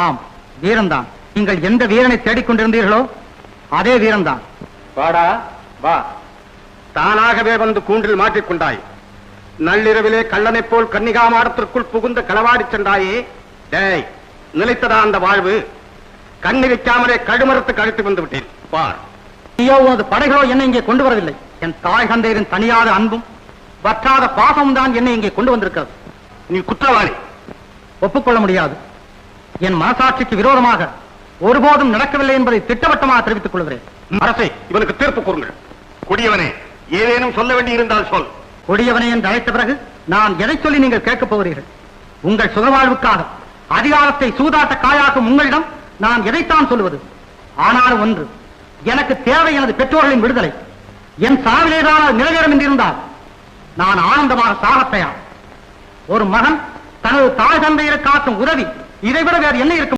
ஆம் வீரன்தான். நீங்கள் எந்த வீரனை தேடிக்கொண்டிருந்தீர்களோ அதே வீரன்தான். வாடா வா. தானாகவே வந்து கூண்டில் மாட்டிக்கொண்டாய் நள்ளிரவிலே கள்ளனைப் போல் கன்னிகா மாடத்திற்குள் புகுந்து களவாடி சென்றாயே டேய் நிலைத்ததா அந்த வாழ்வு? கண்ணி வைக்காமலே கழுமரத்துக்கு அழைத்து வந்து விட்டேன். பார். உனது படைகளோ என்னை இங்கே கொண்டு வரவில்லை. என் தாய் தந்தையரின் தனியாத அன்பும் வற்றாத பாசமும் தான் என்னை இங்கே கொண்டு வந்திருக்கிறது. நீ குற்றவாளி. ஒப்புக்கொள்ள முடியாது. என் மனசாட்சிக்கு விரோதமாக ஒருபோதும் நடக்கவில்லை என்பதை திட்டவட்டமாக தெரிவித்துக் கொள்கிறேன். அரசே இவனுக்கு தீர்ப்பு கூறுங்கள். குடியவனே ஏதேனும் சொல்ல வேண்டி இருந்தால் சொல். கொடியவனை என்று அழைத்த பிறகு நான் எதை சொல்லி நீங்கள் கேட்கப் போகிறீர்கள்? உங்கள் சுகவாழ்வுக்காக அதிகாரத்தை சூதாட்ட காயாக்கும் உங்களிடம் நான் எதைத்தான் சொல்லுவது ஆனால் ஒன்று எனக்கு தேவை எனது பெற்றோர்களின் விடுதலை. என் சாவிலேதான் நிறைவேறும் என்றிருந்தால் நான் ஆனந்தமாக சாகத் தயார். ஒரு மகன் தனது தாய் தந்தையரை காட்டும் உதவி இதை விட வேறு என்ன இருக்கும்?